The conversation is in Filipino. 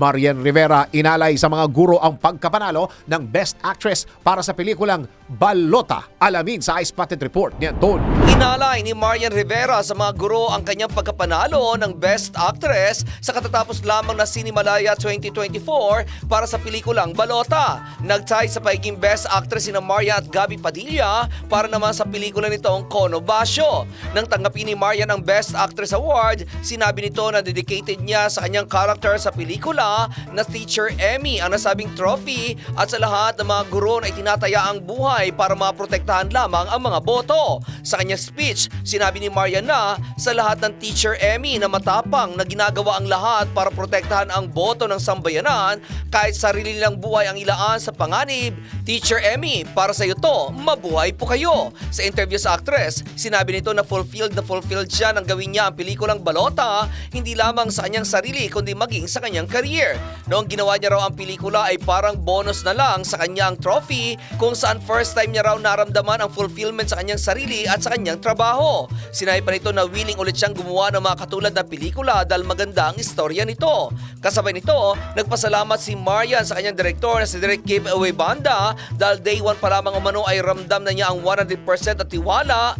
Marian Rivera inalay sa mga guro ang pagkapanalo ng Best Actress para sa pelikulang Balota. Alamin sa Ice Spotted Report ni Anton. Inalay ni Marian Rivera sa mga guro ang kanyang pagkapanalo ng Best Actress sa katatapos lamang na Sinimalaya 2024 para sa pelikulang Balota. Nagtay sa pagiging Best Actress sina Maria at Gabi Padilla para naman sa pelikula nitong Kono Basyo. Nang tanggapin ni Marian ang Best Actress Award, sinabi nito na dedicated niya sa kanyang character sa pelikula na Teacher Emmy ang nasabing trophy at sa lahat ng mga guro na itinataya ang buhay para maprotektahan lamang ang mga boto. Sa kanyang speech, sinabi ni Marian na sa lahat ng Teacher Emmy na matapang na ginagawa ang lahat para protektahan ang boto ng sambayanan kahit sarili nilang buhay ang ilaan sa panganib. Teacher Emmy, para sa iyo to, mabuhay po kayo. Sa interview sa actress, sinabi nito na fulfilled na fulfilled siya nang gawin niya ang pelikulang Balota, hindi lamang sa kanyang sarili kundi maging sa kanyang career. Noong ginawa niya raw ang pelikula ay parang bonus na lang sa kanyang trophy kung saan first time niya raw naramdaman ang fulfillment sa kanyang sarili at sa kanyang trabaho. Sinabi pa nito na willing ulit siyang gumawa ng mga katulad na pelikula dahil maganda ang istorya nito. Kasabay nito, nagpasalamat si Marian sa kanyang direktor na si Direk Giveaway Banda dahil day one pa lamang umano ay ramdam na niya ang 100% at tiwala